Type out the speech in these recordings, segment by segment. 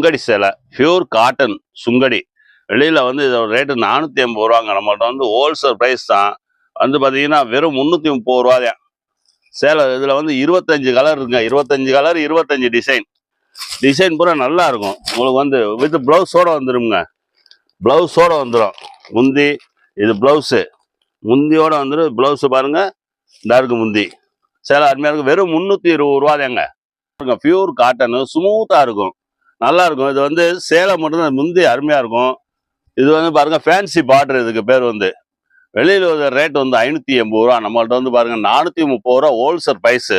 சுங்கடி சேலை pure cotton sungudi. வெளியில் வந்து இதோட ரேட்டு நானூற்றி ஐம்பது ரூபாங்க. நம்மள்ட்ட வந்து ஹோல்சேல் ப்ரைஸ் தான். வந்து பார்த்தீங்கன்னா வெறும் முந்நூற்றி முப்பது ரூபா சேலை இதில் வந்து இருபத்தஞ்சு கலர் இருக்குங்க. இருபத்தஞ்சு கலர் இருபத்தஞ்சு டிசைன் டிசைன் பூரா நல்லா இருக்கும். உங்களுக்கு வந்து வித் ப்ளவுஸோட வந்துடுங்க ப்ளவுஸோட வந்துடும் முந்தி இது ப்ளவுஸு முந்தியோட வந்துடும் ப்ளவுஸு பாருங்கள் இந்த இருக்கு முந்தி. சேலை அருமையாக இருக்கும் வெறும் முந்நூற்றி இருபது ரூபாதேங்க பியூர் காட்டனு ஸ்மூத்தாக இருக்கும். நல்லா இருக்கும் இது வந்து சேலை மட்டும்தான் முந்தி அருமையாக இருக்கும். இது வந்து பாருங்க ஃபேன்சி பார்டர் இதுக்கு பேர் வந்து. வெளியில் ரேட் வந்து ஐநூற்றி எண்பது ரூபா. நம்மள்ட்ட வந்து பாருங்க நானூற்றி முப்பது ரூபா ஹோல்சேல் ப்ரைஸு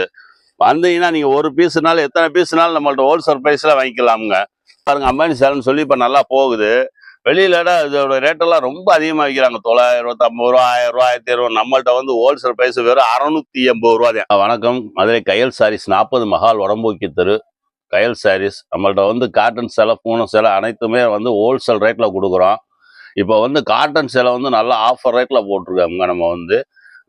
வந்தீங்கன்னா நீங்கள் ஒரு பீஸுனாலும் எத்தனை பீஸுனாலும் நம்மள்ட்ட ஹோல்சேல் ப்ரைஸில் வாங்கிக்கலாமுங்க. பாருங்க அம்பானி சேலம்னு சொல்லி இப்போ நல்லா போகுது. வெளியிலடா இதோட ரேட்டெல்லாம் ரொம்ப அதிகமாக விற்கிறாங்க தொள்ளாயிரம் இருபத்தம்பது ரூபா ஆயிரம் ரூபா ஆயிரத்தி இருபது நம்மள்ட்ட வந்து ஹோல்சேல் ப்ரைஸ் வெறும் அறநூற்றி எண்பது ரூபா தான் வணக்கம். மதுரை கையல் சாரீஸ் நாற்பது மகால் உடம்போக்கி தெரு. கையல் சாரீஸ் நம்மள்ட்ட வந்து காட்டன் சேலை பூனம் சேலை அனைத்துமே வந்து ஹோல்சேல் ரேட்டில் கொடுக்குறோம். இப்போ வந்து காட்டன் சேலை வந்து நல்லா ஆஃபர் ரேட்டில் போட்டிருக்காங்க நம்ம வந்து.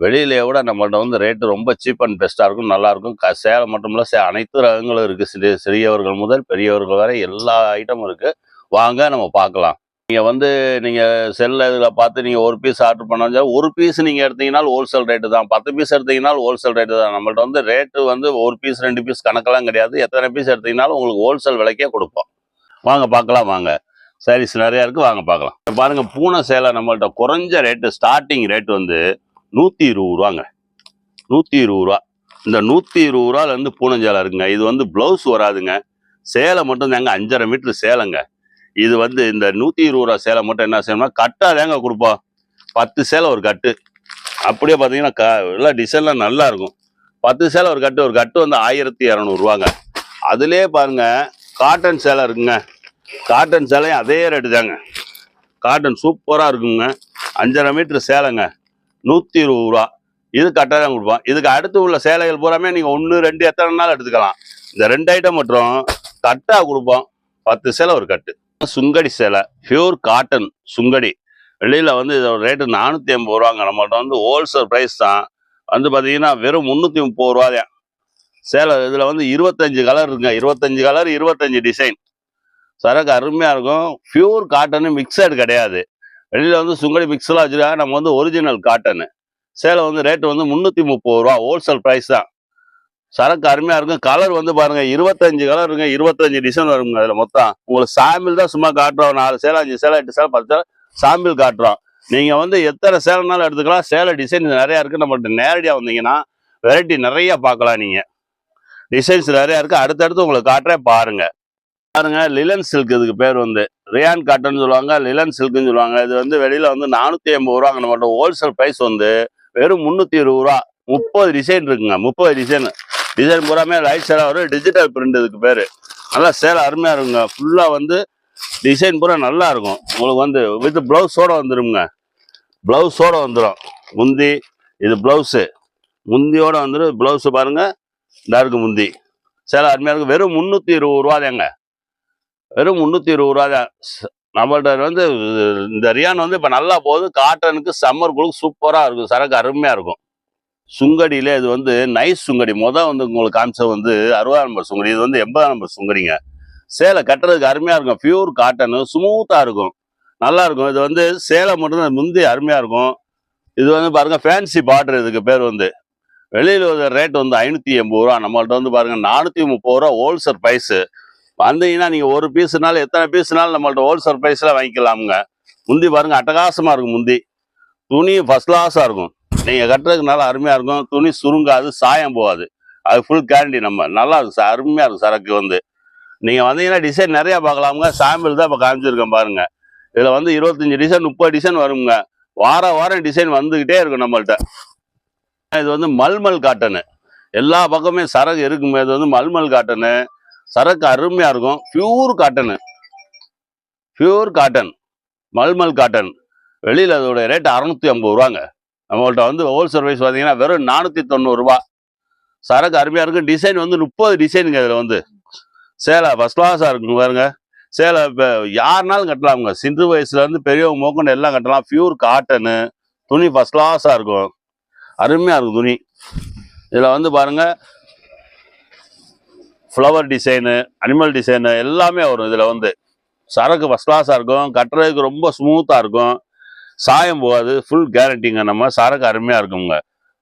வெளியிலேயே விட நம்மள்ட்ட வந்து ரேட்டு ரொம்ப சீப் அண்ட் பெஸ்ட்டாக இருக்கும் நல்லாயிருக்கும் க சேலை மட்டும் இல்லை சே அனைத்து ரகங்களும் இருக்குது சிறிய சிறியவர்கள் முதல் பெரியவர்கள் வரை எல்லா ஐட்டமும் இருக்குது வாங்க நம்ம பார்க்கலாம். நீங்கள் வந்து நீங்கள் செல்லில் இதில் பார்த்து நீங்கள் ஒரு பீஸ் ஆர்டர் பண்ணால் ஒரு பீஸ் நீங்கள் எடுத்தீங்கனாலும் ஹோல்சேல் ரேட்டு தான். பத்து பீஸ் எடுத்தீங்கனாலும் ஹோல்சேல் ரேட்டு தான். நம்மள்ட்ட வந்து ரேட்டு வந்து ஒரு பீஸ் ரெண்டு பீஸ் கணக்கெல்லாம் கிடையாது. எத்தனை பீஸ் எடுத்தீங்கனாலும் உங்களுக்கு ஹோல்சேல் விலைக்கே கொடுப்போம். வாங்க பார்க்கலாம் வாங்க. சாரீஸ் நிறையா இருக்குது வாங்க பார்க்கலாம். பாருங்கள் பாருங்க பூனை சேலை நம்மள்ட்ட குறைஞ்ச ரேட்டு ஸ்டார்டிங் ரேட்டு வந்து நூற்றி இருபது ரூபாங்க. நூற்றி இருபது ரூபா. இந்த நூற்றி இருபது ரூபாலேருந்து பூனை சேலை இருக்குங்க. இது வந்து ப்ளவுஸ் வராதுங்க. சேலை மட்டும் தாங்க அஞ்சரை மீட்ரு சேலைங்க. இது வந்து இந்த நூற்றி இருபது ரூபா சேலை மட்டும் என்ன செய்யணும்னா கட்டாக தேங்க கொடுப்போம் பத்து சேலை ஒரு கட்டு. அப்படியே பார்த்தீங்கன்னா க எல்லாம் டிசைன்லாம் நல்லா இருக்கும். பத்து சேலை ஒரு கட்டு. ஒரு கட்டு வந்து ஆயிரத்தி இரநூறுவாங்க அதுலேயே பாருங்க காட்டன் சேலை இருக்குங்க. காட்டன் சேலையும் அதே ரேட்டு தாங்க. காட்டன் சூப்பராக இருக்குங்க. அஞ்சரை மீட்ரு சேலைங்க. நூற்றி இருபது ரூபா. இது கட்டாக தான் கொடுப்போம் இதுக்கு அடுத்து உள்ள சேலைகள் பூராமே நீங்கள் ஒன்று ரெண்டு எத்தனை நாள் எடுத்துக்கலாம். இந்த ரெண்டு ஐட்டம் மட்டும் கட்டாக கொடுப்போம். பத்து சேலை ஒரு கட்டு. சுங்கடி சேலை பியூர் காட்டன் சுங்கடி. வெளியில் வந்து இதோட ரேட்டு நானூற்றி ஐம்பது ரூபாங்க. நம்மள்ட்ட வந்து ஹோல்சேல் ப்ரைஸ் தான். வந்து பார்த்தீங்கன்னா வெறும் முந்நூற்றி முப்பது ரூபா சேலை இதில் வந்து இருபத்தஞ்சு கலர் இருக்குங்க. இருபத்தஞ்சு கலர் இருபத்தஞ்சு டிசைன் சரக்கு அருமையாக இருக்கும். பியூர் காட்டனு மிக்சடு கிடையாது. வெளியில் வந்து சுங்கடி மிக்ஸ்லாம் வச்சுருக்காங்க. நம்ம வந்து ஒரிஜினல் காட்டனு சேலை வந்து ரேட்டு வந்து முந்நூற்றி முப்பது ரூபா ஹோல்சேல் ப்ரைஸ் தான். சரக்கு அருமையாக இருக்கும். கலர் வந்து பாருங்கள் இருபத்தஞ்சு கலர் இருக்குங்க இருபத்தஞ்சு டிசைன் வருங்க அதில் மொத்தம். உங்களுக்கு சாம்பிள் தான் சும்மா காட்டுறோம். நாலு சேலை அஞ்சு சேலை எட்டு சேலை பத்து சேலை சாம்பிள் காட்டுறோம். நீங்கள் வந்து எத்தனை சேலைனாலும் எடுத்துக்கலாம். சேலை டிசைன் நிறையா இருக்குது நம்மள்ட்ட நேரடியாக வந்தீங்கன்னா வெரைட்டி நிறைய பார்க்கலாம் நீங்கள் டிசைன்ஸ் நிறையா இருக்குது அடுத்தடுத்து உங்களுக்கு காட்டுறேன் பாருங்க. பாருங்க லிலன் சில்க் இதுக்கு பேர் வந்து. ரியான் காட்டன் சொல்லுவாங்க லிலன் சில்க்னு சொல்லுவாங்க. இது வந்து வெளியில வந்து நானூற்றி ஐம்பது ரூபாங்க. நம்மள்ட்ட ஹோல்சேல் ப்ரைஸ் வந்து வெறும் முந்நூற்றி இருபது ரூபா. முப்பது டிசைன் இருக்குங்க. முப்பது டிசைன் டிசைன் பூராமே ரைட் சேலாக வரும் டிஜிட்டல் பிரிண்ட் இதுக்கு பேர். நல்லா சேலை அருமையாக இருக்குங்க. ஃபுல்லாக வந்து டிசைன் பூரா நல்லா இருக்கும். உங்களுக்கு வந்து வித் ப்ளவுஸோட வந்துடுங்க ப்ளவுஸோட வந்துடும் முந்தி இது ப்ளவுஸு முந்தியோடு வந்துடும் ப்ளவுஸு பாருங்கள் இதாக முந்தி. சேலை அருமையாக இருக்கும் வெறும் முந்நூற்றி இருபது ரூபாதேங்க வெறும் முந்நூற்றி இருபது ரூபா தான். நம்மள்ட்ட வந்து இந்த ரியான் வந்து இப்போ நல்லா போகுது. காட்டனுக்கு சம்மர் குழுக்கு சூப்பராக இருக்கும். சரக்கு அருமையாக இருக்கும். சுங்கடியில் இது வந்து நைஸ் சுங்கடி. மொதல் வந்து உங்களுக்கு காமிச்சது வந்து அறுபதாம் நம்பர் சுங்கடி. இது வந்து எண்பதாம் நம்பர் சுங்கடிங்க. சேலை கட்டுறதுக்கு அருமையாக இருக்கும். பியூர் காட்டனு ஸ்மூத்தாக இருக்கும். நல்லா இருக்கும். இது வந்து சேலை மட்டும்தான் முந்தி அருமையாக இருக்கும். இது வந்து பாருங்க ஃபேன்சி பார்டர் இதுக்கு பேர் வந்து. வெளியில் ரேட் வந்து ஐநூற்றி எண்பது ரூபா. நம்மள்ட்ட வந்து பாருங்க நானூற்றி முப்பது ரூபா ஹோல்சேல் ப்ரைஸு வந்தீங்கன்னா நீங்கள் ஒரு பீஸுனாலும் எத்தனை பீஸுனாலும் நம்மள்ட்ட ஹோல்சேல் ப்ரைஸில் வாங்கிக்கலாமுங்க. முந்தி பாருங்க அட்டகாசமாக இருக்கும் முந்தி. துணி ஃபஸ்ட் கிளாஸாக இருக்கும். நீங்கள் கட்டுறதுக்கு நல்லா அருமையாக இருக்கும். துணி சுருங்காது சாயம் போகாது. அது ஃபுல் கேரண்டி நம்ம. நல்லா இருக்கும். சார் அருமையாக இருக்கும் சரக்கு வந்து. நீங்கள் வந்தீங்கன்னா டிசைன் நிறையா பார்க்கலாமுங்க. சாம்பிள் தான் இப்போ காமிச்சிருக்கேன் பாருங்கள் இதில் வந்து இருபத்தஞ்சி டிசைன் முப்பது டிசைன் வருங்க வார வாரம் டிசைன் வந்துக்கிட்டே இருக்கும் நம்மள்கிட்ட இது வந்து மல்மல் காட்டனு. எல்லா பக்கமே சரக்கு இருக்குமே இது வந்து மல்மல் காட்டனு. சரக்கு அருமையாக இருக்கும். Pure cotton pure cotton mulmul cotton வெளியில் அதோட ரேட் அறநூற்றி ஐம்பது ரூபாங்க. நம்மள்ட்ட வந்து ஹோல்சேல் ப்ரைஸ் பார்த்தீங்கன்னா வெறும் நானூற்றி தொண்ணூறுரூவா சரக்கு அருமையாக இருக்கும் டிசைன் வந்து முப்பது டிசைனுங்க இதில் வந்து. சேலை ஃபஸ்ட் கிளாஸாக இருக்குங்க பாருங்க. சேலை இப்போ யாருனாலும் கட்டலாமுங்க சிறு வயசுலேருந்து பெரியவங்க மோக்கண்டு எல்லாம் கட்டலாம். பியூர் காட்டனு துணி ஃபஸ்ட் கிளாஸாக இருக்கும். அருமையாக இருக்கும் துணி. இதில் வந்து பாருங்க. ஃப்ளவர் டிசைனு அனிமல் டிசைனு எல்லாமே வரும் இதில் வந்து. சரக்கு ஃபஸ்ட் கிளாஸாக இருக்கும். கட்டுறதுக்கு ரொம்ப ஸ்மூத்தாக இருக்கும். சாயம் போகாது ஃபுல் கேரண்டிங்க நம்ம சரக்கு அருமையாக இருக்குங்க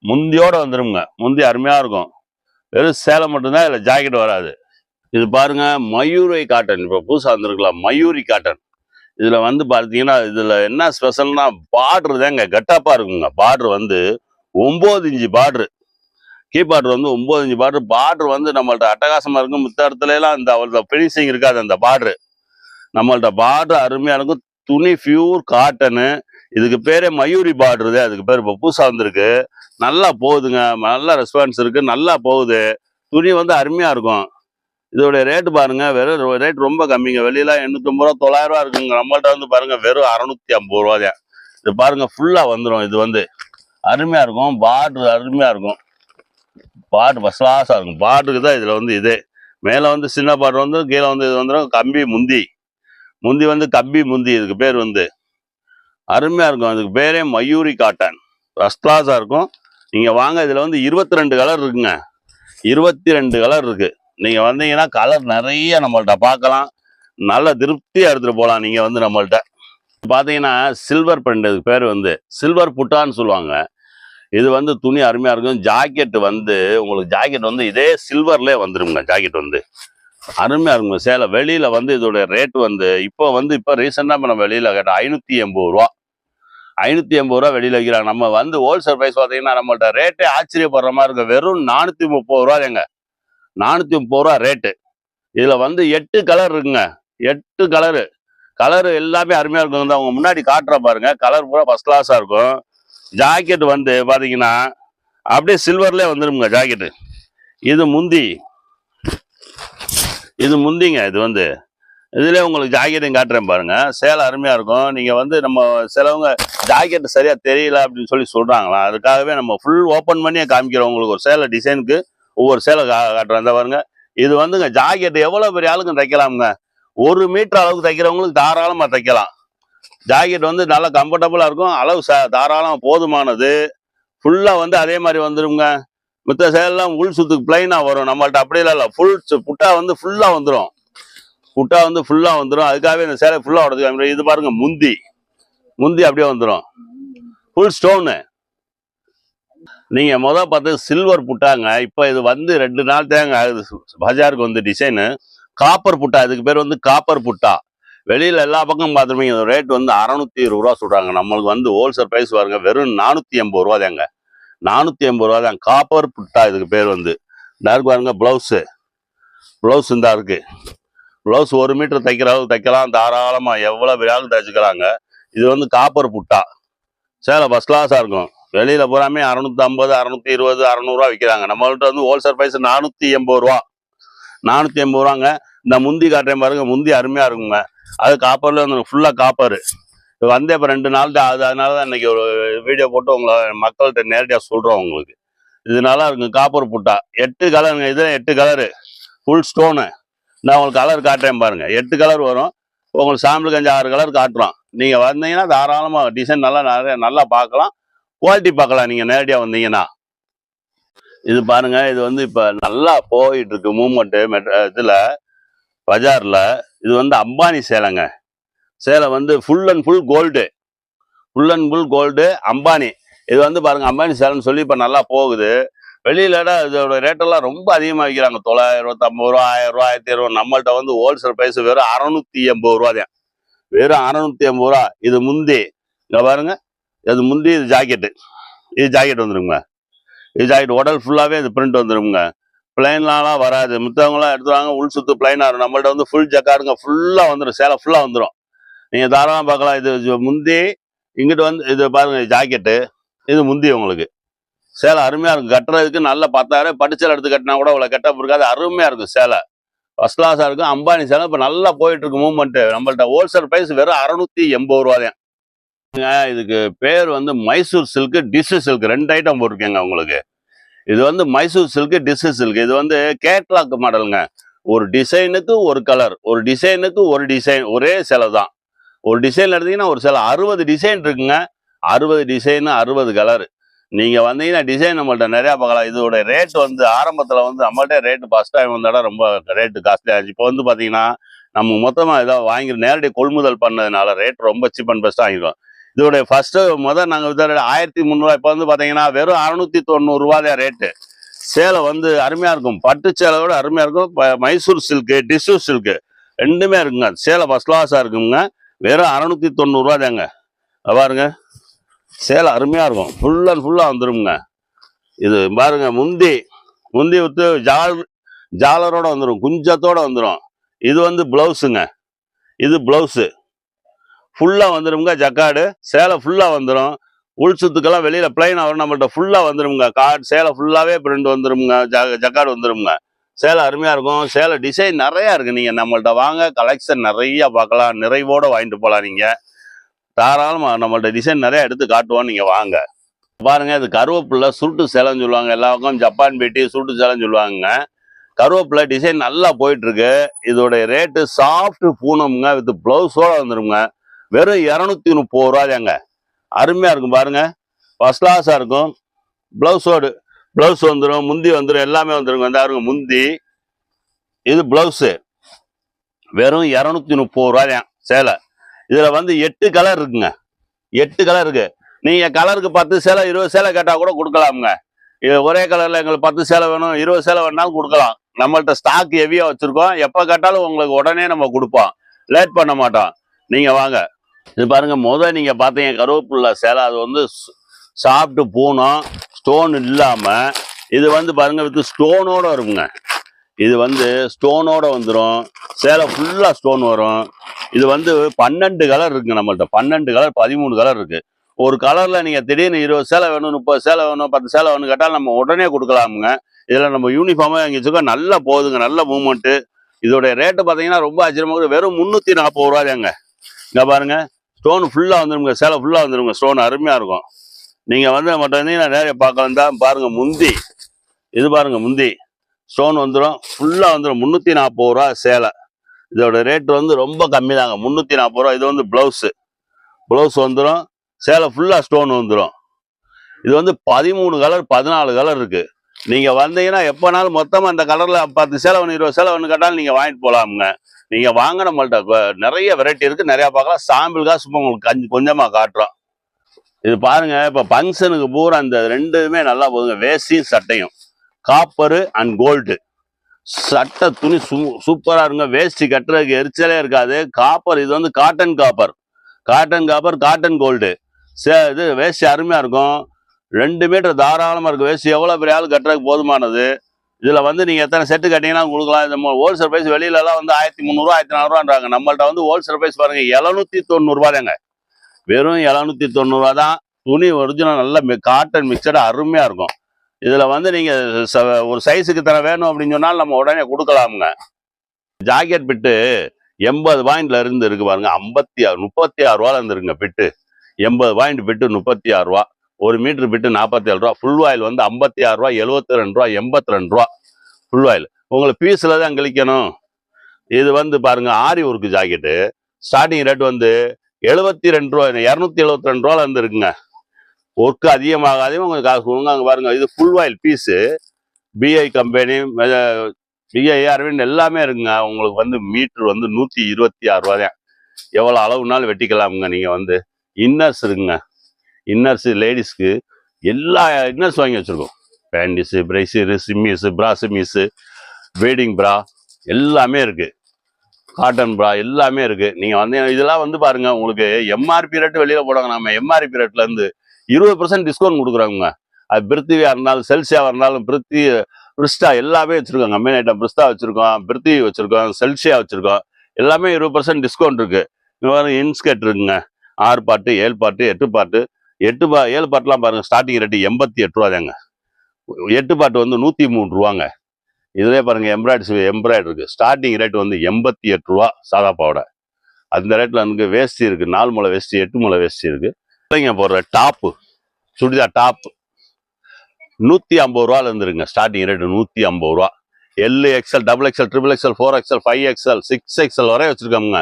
முந்தியோட வந்துடுங்க முந்தி அருமையாக இருக்கும். வெறும் சேலை மட்டும்தான் இதில் ஜாக்கெட் வராது. இது பாருங்க மயூரி காட்டன் இப்போ புதுசாக வந்திருக்கலாம் மயூரி காட்டன் இதில் வந்து பார்த்தீங்கன்னா இதில் என்ன ஸ்பெஷல்னா பார்டர் தாங்க. கட்டப்பாக இருக்குங்க. பார்ட்ரு வந்து ஒம்பது இஞ்சி பார்ட்ரு கீ பார்ட்ரு வந்து ஒம்பது இஞ்சி பார்ட்ரு பார்ட்ரு வந்து நம்மள்ட்ட அட்டகாசமாக இருக்கும். மித்த இடத்துல எல்லாம் இந்த அவள்கிட்ட ஃபினிஷிங் இருக்காது அந்த பார்ட்ரு நம்மள்ட்ட பார்ட்ரு அருமையாக இருக்கும். துணி ஃபியூர் காட்டனு இதுக்கு பேரே மயூரி பாடுறது அதுக்கு பேர் இப்போ புதுசாக வந்திருக்கு. நல்லா போகுதுங்க. நல்லா ரெஸ்பான்ஸ் இருக்குது நல்லா போகுது. துணி வந்து அருமையாக இருக்கும். இதோடைய ரேட்டு பாருங்க. வெறும் ரேட் ரொம்ப கம்மிங்க. வெளியில எண்ணூற்றம்பது ரூபா தொள்ளாயிரம் ரூபா இருக்குங்க. நம்மள்ட்ட வந்து பாருங்க வெறும் அறநூற்றி ஐம்பது ரூபாதான் இது பாருங்க ஃபுல்லா வந்துடும் இது வந்து அருமையா இருக்கும். பார்டர் அருமையா இருக்கும். பாட்டு ஃபஸ்ட் கிளாஸா இருக்கும். பாட்டுக்கு தான் இதில் வந்து இது. மேலே வந்து சின்ன பாட்டு வந்து கீழே வந்து இது வந்துடும் கம்பி முந்தி. முந்தி வந்து கம்பி முந்தி. இதுக்கு பேர் வந்து அருமையாக இருக்கும். அதுக்கு பேரே மயூரி காட்டன். ஃபஸ்ட் கிளாஸாக இருக்கும். நீங்கள் வாங்க இதில் வந்து இருபத்தி ரெண்டு கலர் இருக்குங்க. இருபத்தி ரெண்டு கலர் இருக்குது நீங்கள் வந்தீங்கன்னா கலர் நிறைய நம்மள்ட்ட பார்க்கலாம். நல்ல திருப்தியாக எடுத்துகிட்டு போகலாம் நீங்கள் வந்து நம்மள்ட்ட. பார்த்தீங்கன்னா சில்வர் பிரிண்ட் இதுக்கு பேர் வந்து சில்வர் புட்டான்னு சொல்லுவாங்க. இது வந்து துணி அருமையாக இருக்கும். ஜாக்கெட் வந்து உங்களுக்கு ஜாக்கெட் வந்து இதே சில்வர்லேயே வந்துடுங்க ஜாக்கெட் வந்து. அருமையாக இருக்குங்க சேலை வெளியில் வந்து இதோட ரேட் வந்து இப்போ வந்து இப்போ ரீசெண்டாக நம்ம வெளியில் கேட்டோம் ஐநூற்றி எண்பது ரூபா. ஐநூற்றி எண்பது ரூபா வெளியில் வைக்கிறாங்க. நம்ம வந்து ஹோல்சேல் ப்ரைஸ் பார்த்தீங்கன்னா நம்மள்ட்ட ரேட்டே ஆச்சரியப்படுற மாதிரி இருக்கும். வெறும் நானூற்றி முப்பது ரூபா எங்க நானூற்றி முப்பது ரூபா ரேட்டு இதில் வந்து எட்டு கலர் இருக்குங்க. எட்டு கலரு கலர் எல்லாமே அருமையாக இருக்கும். வந்து அவங்க முன்னாடி காட்டுற பாருங்க. கலர் பூரா ஃபஸ்ட் கிளாஸாக இருக்கும். ஜாக்கெட் வந்து பார்த்தீங்கன்னா அப்படியே சில்வர்லேயே வந்துடுங்க ஜாக்கெட்டு இது முந்தி. இது முந்திங்க இது வந்து. இதுல உங்களுக்கு ஜாக்கெட்டையும் காட்டுறேன் பாருங்க. சேலை அருமையா இருக்கும். நீங்க வந்து நம்ம சிலவங்க ஜாக்கெட் சரியா தெரியல அப்படின்னு சொல்லி சொல்றாங்களா? அதுக்காகவே நம்ம ஃபுல் ஓப்பன் பண்ணியே காமிக்கிறோம் உங்களுக்கு. ஒரு சேலை டிசைனுக்கு ஒவ்வொரு சேலை கா காட்டுறேன். இந்த பாருங்க. இது வந்துங்க ஜாக்கெட் எவ்வளவு பெரிய ஆளுக்கும் தைக்கலாமுங்க? ஒரு மீட்டர் அளவுக்கு தைக்கிறவங்களுக்கு தாராளமா தைக்கலாம். ஜாக்கெட் வந்து நல்லா கம்ஃபர்டபுளா இருக்கும். அளவு ச தாராளம் போதுமானது. ஃபுல்லா வந்து அதே மாதிரி வந்துருங்க மத்த சேலெல்லாம் உள் சுத்துக்கு பிளைனா வரும். நம்மள்ட்ட அப்படியெல்லாம் இல்லை. ஃபுல் புட்டா வந்து ஃபுல்லா வந்துடும் புட்டா வந்து ஃபுல்லா வந்துடும் அதுக்காகவே இந்த சேலை ஃபுல்லா உடச்சு இது பாருங்க முந்தி. முந்தி அப்படியே வந்துடும் ஃபுல் ஸ்டோனு நீங்க மொதல் பார்த்து சில்வர் புட்டாங்க. இப்போ இது வந்து ரெண்டு நாள் தேங்க ஆகுது. பஜாருக்கு வந்து டிசைனு காப்பர் புட்டா. இதுக்கு பேர் வந்து காப்பர் புட்டா. வெளியில எல்லா பக்கமும் பார்த்துருப்பீங்க. ரேட் வந்து அறநூத்தி இருபது ரூபா சொல்றாங்க. நம்மளுக்கு வந்து ஹோல்சேல் பிரைஸ் பாருங்க வெறும் நானூத்தி எண்பது ரூபா தேங்க. நானூத்தி ஐம்பது ரூபா தான். காப்பர் புட்டா இதுக்கு பேர் வந்து. டார்க் பாருங்க பிளவுஸு பிளவுஸ் இந்த இருக்கு. பிளவுஸ் ஒரு மீட்டர் தைக்கிற அளவுக்கு தைக்கலாம். தாராளமா எவ்வளவு விழாலும் தைச்சுக்கிறாங்க இது வந்து காப்பர் புட்டா. சேலை ஃபர்ஸ்ட் கிளாஸா இருக்கும். வெளியில பூராமே அறுநூத்தி ஐம்பது அறுநூத்தி இருபது அறநூறுவா விற்கிறாங்க நம்மள்ட்ட வந்து ஹோல்சேல் பிரைஸ் நானூத்தி எண்பது ரூபா. நானூத்தி எண்பது ரூபாங்க. இந்த முந்தி காட்டுறேன் பாருங்க முந்தி அருமையா இருக்குங்க. அது காப்பர்ல வந்து ஃபுல்லா காப்பர் வந்தே இப்போ ரெண்டு நாள் தான். அது அதனால தான் இன்னைக்கு ஒரு வீடியோ போட்டு உங்களை மக்கள்கிட்ட நேரடியாக சொல்கிறோம் உங்களுக்கு. இது நல்லா இருக்கு. காப்பர் புட்டா. எட்டு கலருங்க இது எட்டு கலரு ஃபுல் ஸ்டோனு நான் உங்களுக்கு கலர் காட்டுறேன் பாருங்கள் எட்டு கலர் வரும். உங்களுக்கு சாம்பிளுக்கு அஞ்சு ஆறு கலர் காட்டுறோம். நீங்கள் வந்தீங்கன்னா தாராளமாக டிசைன் நல்லா நிறைய நல்லா பார்க்கலாம். குவாலிட்டி பார்க்கலாம். நீங்கள் நேரடியாக வந்தீங்கன்னா. இது பாருங்க. இது வந்து இப்போ நல்லா போயிட்டு இருக்கு. மூவ்மெண்ட் இதில் பஜாரில். இது வந்து அம்பானி சேலைங்க. சேலை வந்து full and full gold full and full gold Ambani. இது வந்து பாருங்க அம்பானி சேலைன்னு சொல்லி இப்போ நல்லா போகுது. வெளியிலடா இதோட ரேட்டெல்லாம் ரொம்ப அதிகமாக விற்கிறாங்க தொள்ளாயிரம் இருபத்தம்பது ரூபா ஆயிரம் ரூபா ஆயிரத்தி இருபது நம்மள்ட்ட வந்து ஹோல்சேல் ப்ரைஸ் வெறும் அறநூற்றி எண்பது ரூபா தான். வெறும் அறநூற்றி எண்பது ரூபா. இது முந்தி. இங்கே பாருங்க இது முந்தி இது ஜாக்கெட்டு இது ஜாக்கெட் வந்துருங்க. இது ஜாக்கெட் உடல் ஃபுல்லாகவே இது பிரிண்ட் வந்துருங்க. பிளைன்லாம் வராது. மித்தவங்களாம் எடுத்துவாங்க உள் சுத்து பிளைனாக இருக்கும். நம்மள்ட்ட வந்து ஃபுல் ஜக்காருங்க ஃபுல்லாக வந்துடும் சேலை ஃபுல்லாக வந்துடும் நீங்கள் தாராளமாக பார்க்கலாம். இது முந்தி இங்கிட்டு வந்து இது பாருங்கள் ஜாக்கெட்டு இது முந்தி உங்களுக்கு. சேலை அருமையாக இருக்கும். கட்டுறதுக்கு நல்ல பத்தாயிரம் படிச்சல் எடுத்து கட்டினா கூட அவ்வளோ கெட்டப் இருக்காது அருமையாக இருக்கும் சேலை. ஃபஸ்ட் கிளாஸாக இருக்கும். அம்பானி சேலை இப்போ நல்லா போயிட்டு இருக்கு நம்மள்கிட்ட நம்மள்ட்ட ஹோல்சேல் ப்ரைஸ் வெறும் அறநூற்றி எண்பது ரூபா இதுக்கு பேர் வந்து மைசூர் சில்க்கு டிஷ் சில்க் ரெண்டு ஐட்டம் போட்டிருக்கேங்க உங்களுக்கு. இது வந்து மைசூர் சில்க்கு டிஷ்ஷு சில்க் இது வந்து கேட்லாக் மாடலுங்க ஒரு டிசைனுக்கு ஒரு கலர் ஒரு டிசைனுக்கு ஒரு டிசைன் ஒரே சேலை தான். ஒரு டிசைன் எடுத்தீங்கன்னா ஒரு சில அறுபது டிசைன் இருக்குங்க. அறுபது டிசைனு அறுபது கலரு நீங்கள் வந்தீங்கன்னா டிசைன் நம்மள்ட்ட நிறையா பார்க்கலாம். இதோட ரேட் வந்து ஆரம்பத்தில் வந்து நம்மள்ட்ட ரேட்டு ஃபஸ்ட்டாக வந்தாடா ரொம்ப ரேட்டு காஸ்ட்லியாக இருந்துச்சு இப்போ வந்து பார்த்தீங்கன்னா நம்ம மொத்தமாக ஏதோ வாங்கி நேரடி கொள்முதல் பண்ணதுனால ரேட் ரொம்ப சீப் அண்ட் பெஸ்ட்டாக வாங்கிடுவோம் இதோடைய ஃபஸ்ட்டு முதல் நாங்கள் வித்த ஆயிரத்தி முந்நூறுவா. இப்போ வந்து பார்த்தீங்கன்னா வெறும் அறநூற்றி தொண்ணூறுரூவா தான் ரேட்டு சேலை வந்து அருமையாக இருக்கும். பட்டு சேலையோட அருமையாக இருக்கும். மைசூர் சில்க்கு டிஷ்யூ சில்க்கு ரெண்டுமே இருக்குங்க. சேலை ஃபஸ்ட் கிளாஸாக இருக்குங்க. வெறும் அறநூற்றி தொண்ணூறுரூவா தாங்க பாருங்க. சேலை அருமையா இருக்கும். ஃபுல் அண்ட் ஃபுல்லாக வந்துருங்க இது பாருங்க முந்தி முந்தி வித்து ஜால் ஜாலரோட வந்துடும் குஞ்சத்தோட வந்துடும் இது வந்து பிளவுஸுங்க இது பிளவுஸு ஃபுல்லாக வந்துடும்ங்க ஜக்காடு. சேலை ஃபுல்லாக வந்துடும் உள் சுத்துக்கெல்லாம் வெளியில பிளைன் வரும். நம்மள்ட்ட ஃபுல்லாக வந்துருங்க கார்டு சேலை ஃபுல்லாகவே பிரிண்ட் வந்துருங்க ஜ- ஜக்காடு வந்துடும்ங்க சேலை அருமையாக இருக்கும். சேலை டிசைன் நிறையா இருக்குது நீங்கள் நம்மள்ட்ட வாங்க கலெக்ஷன் நிறையா பார்க்கலாம். நிறைவோடு வாங்கிட்டு போகலாம் நீங்கள் தாராளமாக நம்மள்ட்ட டிசைன் நிறையா எடுத்து காட்டுவோம். நீங்கள் வாங்க. பாருங்கள் இது கருவேப்பிலை சுருட்டு சேலைன்னு சொல்லுவாங்க. எல்லா பக்கம் ஜப்பான் பேட்டி சுருட்டு சேலைன்னு சொல்லுவாங்க. கருவேப்பிலை டிசைன் நல்லா போயிட்டுருக்கு. இதோடைய ரேட்டு சாஃப்ட் பூனமுங்க. வித் ப்ளவுஸோடு வந்துருங்க. வெறும் இரநூத்தி முப்பது ரூபாயாங்க அருமையாக இருக்கும் பாருங்கள் ஃபர்ஸ்ட் கிளாஸாக இருக்கும். ப்ளவுஸோடு பிளவுஸ் வந்துடும் முந்தி வந்துடும் எல்லாமே வந்துருங்க. வந்தாருங்க முந்தி. இது பிளவுஸு வெறும் இரநூத்தி முப்பது ரூபாயா சேலை. இதில் வந்து எட்டு கலர் இருக்குங்க. எட்டு கலர் இருக்கு. நீங்கள் கலருக்கு பத்து சேலை இருபது சேலை கேட்டால் கூட கொடுக்கலாமுங்க. இது ஒரே கலரில் எங்களுக்கு பத்து சேலை வேணும் இருபது சேலை வேணாலும் கொடுக்கலாம். நம்மள்ட்ட ஸ்டாக் ஹெவியாக வச்சுருக்கோம். எப்போ கேட்டாலும் உங்களுக்கு உடனே நம்ம கொடுப்போம். லேட் பண்ண மாட்டோம். நீங்கள் வாங்க. இது பாருங்க முதல் நீங்கள் பார்த்தீங்க கருவேப்பில்ல சேலை. அது வந்து சாப்பிட்டு பூணும் ஸ்டோன் இல்லாமல் இது வந்து பாருங்கள் வித்து ஸ்டோனோட இருக்குங்க இது வந்து ஸ்டோனோட வந்துடும் சேலை ஃபுல்லாக ஸ்டோன் வரும். இது வந்து பன்னெண்டு கலர் இருக்குங்க நம்மள்ட்ட. பன்னெண்டு கலர் பதிமூணு கலர் இருக்குது ஒரு கலரில் நீங்கள் திடீர்னு இருபது சேலை வேணும் முப்பது சேலை வேணும் பத்து சேலை வேணும் கேட்டால் நம்ம உடனே கொடுக்கலாமுங்க. இதில் நம்ம யூனிஃபார்மே இங்க வச்சுக்கோ நல்லா போகுதுங்க நல்ல மூமெண்ட்டு இதோடைய ரேட்டு பார்த்தீங்கன்னா ரொம்ப ஆச்சரியமாக வெறும் முந்நூற்றி நாற்பது ரூபாயாங்க இங்கே பாருங்கள் பாருங்க ஸ்டோன் ஃபுல்லாக வந்துருங்க சேலை ஃபுல்லாக வந்துருங்க. ஸ்டோன் அருமையாக இருக்கும். நீங்கள் வந்து மட்டும் வந்தீங்கன்னா நேரடியாக பார்க்கலாம் தான். பாருங்கள் முந்தி. இது பாருங்கள் முந்தி. ஸ்டோன் வந்துடும் ஃபுல்லாக வந்துடும் முந்நூற்றி நாற்பது ரூபா சேலை. இதோட ரேட் வந்து ரொம்ப கம்மி தாங்க. முந்நூற்றி நாற்பது ரூபா. இது வந்து ப்ளவுஸு ப்ளவுஸ் வந்துடும் சேலை ஃபுல்லாக ஸ்டோன் வந்துடும் இது வந்து பதிமூணு கலர் பதினாலு கலர் இருக்குது நீங்கள் வந்தீங்கன்னா எப்போனாலும் மொத்தமாக அந்த கலரில் பத்து சேலை ஒன்று இருபது சேலை ஒன்று கேட்டாலும் நீங்கள் வாங்கிட்டு போகலாமுங்க நீங்கள் வாங்க நம்மள்ட்ட நிறைய வெரைட்டி இருக்குது நிறையா பார்க்கலாம். சாம்பிளுக்கா சும்மா உங்களுக்கு கஞ்சி கொஞ்சமாக காட்டுறோம். இது பாருங்க இப்போ ஃபங்க்ஷனுக்கு பூரா அந்த ரெண்டுமே நல்லா போதுங்க. வேஸ்டியும் சட்டையும். காப்பரு அண்ட் கோல்டு சட்டை துணி சூ- சூப்பராக இருங்க வேஷ்டி கட்டுறதுக்கு எரிச்சலே இருக்காது. காப்பர் இது வந்து cotton copper cotton copper cotton gold சே இது வேஷ்டி அருமையாக இருக்கும். ரெண்டு மீட்டர் தாராளமாக இருக்குது வேஷ்டி எவ்வளோ பெரிய ஆள் கட்டுறதுக்கு போதுமானது. இதில் வந்து நீங்கள் எத்தனை செட்டு கட்டிங்கன்னா கொடுக்கலாம் இந்த ஹோல்சேல் ப்ரைஸ் வெளியிலலாம் வந்து ஆயிரத்தி முந்நூறுரூவா ஆயிரத்தி நானூறுவான்றாங்க. நம்மள்ட்ட வந்து ஹோல்சேல் பிரைஸ் பாருங்கள் எழுநூத்தி தொண்ணூறுபா தாங்க வெறும் எழுநூத்தி தொண்ணூறுவா தான் துணி ஒரிஜினல் நல்ல காட்டன் மிக்சடாக அருமையாக இருக்கும். இதில் வந்து நீங்கள் ச- ஒரு சைஸுக்கு தர வேணும் அப்படின்னு சொன்னால் நம்ம உடனே கொடுக்கலாமுங்க. ஜாக்கெட் பிட்டு எண்பது பாயிண்ட்ல இருந்து இருக்கு பாருங்க. ஐம்பத்தி ஆறு முப்பத்தி ஆறு ரூபால இருக்குங்க பிட்டு எண்பது பாயிண்ட் பிட்டு முப்பத்தி ஆறு ரூபா. ஒரு மீட்டர் பிட்டு நாற்பத்தி ஏழு ரூபா. ஃபுல் ஆயில் வந்து ஐம்பத்தி ஆறு ரூபா எழுபத்தி ரெண்டு ரூபா எண்பத்தி ரெண்டு ரூபா. ஃபுல் ஆயில் உங்களுக்கு பீஸில் தான் கழிக்கணும். இது வந்து பாருங்க aari work jacket starting rate வந்து எழுபத்தி ரெண்டு ரூபா இரநூத்தி எழுபத்தி ரெண்டு ரூபால இருந்து இருக்குங்க ஒர்க்கு அதிகமாகாதே உங்களுக்கு காசு கொடுங்க அங்கே பாருங்க. இது ஃபுல் ஆயில் பீஸு பிஐ கம்பெனி பிஐ அரவிந்த் எல்லாமே இருக்குங்க. உங்களுக்கு வந்து மீட்ரு வந்து நூற்றி இருபத்தி ஆறு ரூபா தான். அளவுனாலும் வெட்டிக்கலாமுங்க நீங்கள் வந்து. இன்னர்ஸ் இருக்குங்க. இன்னர்ஸு லேடிஸ்க்கு எல்லா இன்னர்ஸ் வாங்கி வச்சிருக்கோம். பேண்டிஸு பிரைஸு சிம்மிஸு பிரா சிம்மிஸு வெயிடிங் ப்ரா எல்லாமே இருக்குது காட்டன் ப்ரா எல்லாமே இருக்குது நீங்கள் வந்து இதெல்லாம் வந்து பாருங்கள் உங்களுக்கு எம்ஆர்பி ரேட் வெளியில் போடுவாங்க. நம்ம எம்ஆர்பி ரேட்லேருந்து இருபது பர்சன்ட் டிஸ்கவுண்ட் கொடுக்குறாங்க அது பிருத்திவியாக இருந்தாலும் செல்சியா இருந்தாலும் பிருத்தி பிரிஸ்டா எல்லாமே வச்சுருக்கோம். கம்பெனி ஐட்டம் பிரிஸ்டா வச்சுருக்கோம் பிருத்திவி வச்சுருக்கோம் செல்சியா வச்சுருக்கோம். எல்லாமே இருபது பர்சன்ட் டிஸ்கவுண்ட் இருக்குது இன்ஸ்கேட் இன்ஸ்கர்ட் இருக்குங்க. ஆறு பாட்டு ஏழு பாட்டு எட்டு பாட்டு எட்டு பா ஏழு பாட்டுலாம் பாருங்கள் ஸ்டார்டிங் ரேட்டு எண்பத்தி எட்டு ரூபா தாங்க எட்டு பாட்டு வந்து நூற்றி மூணு ரூபாங்க. இதுலேயே பாருங்கள் எம்ப்ராய்டரி எம்ப்ராய்டரி இருக்குது ஸ்டார்டிங் ரேட் வந்து எண்பத்தி எட்டு ரூபா சாதா பாவோட. அந்த ரேட்டில் வந்து வேஷ்டி இருக்குது நாலு முளை வேஸ்டி எட்டு முளை வேஷ்டி இருக்குது பிள்ளைங்க போடுற டாப்பு சுடிதார் டாப்பு நூற்றி ஐம்பது ரூபால இருந்துருங்க ஸ்டார்டிங் ரேட் நூற்றி ஐம்பது ரூபா. L X L double X L triple X L four X L five X L six X L வரை வச்சுருக்கோங்க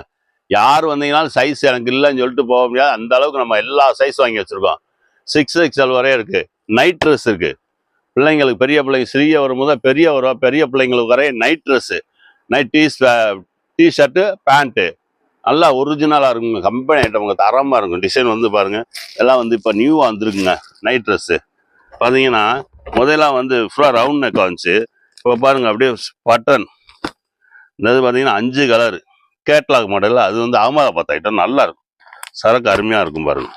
யார் வந்தீங்கனாலும் சைஸ் எனக்கு இல்லைன்னு சொல்லிட்டு போக முடியாது. அந்த அளவுக்கு நம்ம எல்லா சைஸ் வாங்கி வச்சுருக்கோம். சிக்ஸ் எக்ஸ்எல் வரையும் இருக்குது நைட் ட்ரெஸ் இருக்குது பிள்ளைங்களுக்கு பெரிய பிள்ளைங்க சிறிய வரும் முதல் பெரிய வரும் பெரிய பிள்ளைங்களுக்கு வரைய night dress night T T shirt pant நல்லா ஒரிஜினலாக இருக்குங்க. கம்பெனி ஐட்டம் உங்கள் தரமாக இருக்கும். டிசைன் வந்து பாருங்கள் எல்லாம் வந்து இப்போ நியூவாக வந்துருக்குங்க நைட் ட்ரெஸ்ஸு பார்த்தீங்கன்னா முதல்ல வந்து ஃபுல்லாக ரவுண்ட் நெக் வந்துச்சு. இப்போ பாருங்க அப்படியே பட்டன் இந்த இது பார்த்தீங்கன்னா அஞ்சு கலர் கேட்லாக் மாடலில் அது வந்து அகமதாபாத் ஐட்டம் நல்லா இருக்கும். சரக்கு அருமையாக இருக்கும் பாருங்கள்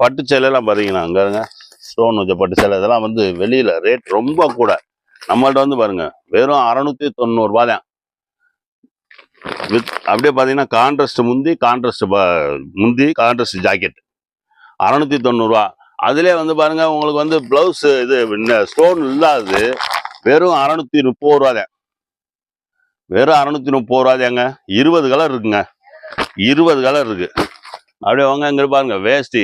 பட்டு சேலையெல்லாம் பார்த்தீங்கன்னா அங்கே ஸ்டோன் வச்ச பட்டு சேலை இதெல்லாம் வந்து வெளியில் ரேட் ரொம்ப கூட. நம்மள்ட்ட வந்து பாருங்க வெறும் அறநூற்றி தொண்ணூறுரூபா தான். வித் அப்படியே பார்த்தீங்கன்னா கான்ட்ராஸ்ட் முந்தி கான்ட்ராஸ்ட் முந்தி கான்ட்ராஸ்ட் ஜாக்கெட் அறநூற்றி தொண்ணூறுரூவா அதிலே வந்து பாருங்க உங்களுக்கு வந்து ப்ளவுஸ் இது ஸ்டோன் இல்லாது வெறும் அறநூற்றி முப்பது ரூபா தான். வெறும் அறநூற்றி முப்பது ரூபா தாங்க. இருபது கலர் இருக்குங்க. இருபது கலர் இருக்கு. அப்படியே வாங்க இங்கே பாருங்க வேஷ்டி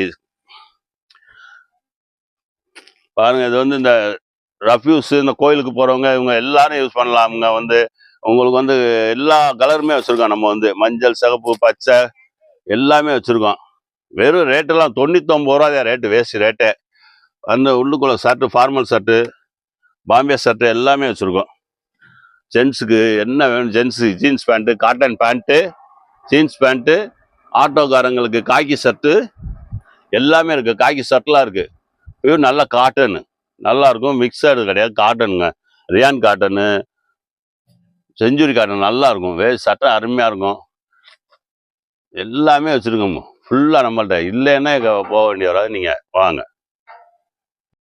பாருங்க இது வந்து இந்த ரஃப்யூஸ் இந்த கோயிலுக்கு போறவங்க இவங்க எல்லாரும் யூஸ் பண்ணலாமுங்க. வந்து உங்களுக்கு வந்து எல்லா கலருமே வச்சிருக்கோம். நம்ம வந்து மஞ்சள் சிகப்பு பச்சை எல்லாமே வச்சிருக்கோம். வெறும் ரேட்டெல்லாம் தொண்ணூத்தொம்பது ரூபா ரேட்டு வேஸ்ட் ரேட்டு அந்த உள்ளுக்குள்ள shirt formal shirt Bombay shirt எல்லாமே வச்சுருக்கோம். ஜென்ஸுக்கு என்ன வேணும்? Gents jeans pant cotton pant jeans pant ஆட்டோக்காரங்களுக்கு காக்கி ஷர்ட்டு எல்லாமே இருக்குது காக்கி ஷர்ட்லாம் இருக்குது இது நல்ல காட்டனு நல்லா இருக்கும் மிக்சடு கிடையாது. காட்டனுங்க ரியான் காட்டனு செஞ்சுரி காட்டன் நல்லா இருக்கும் வே சட்டை அருமையாக இருக்கும். எல்லாமே வச்சுருக்கோம். ஃபுல்லாக நம்மள்கிட்ட இல்லைன்னா போக வேண்டிய வராது. நீங்கள் வாங்க.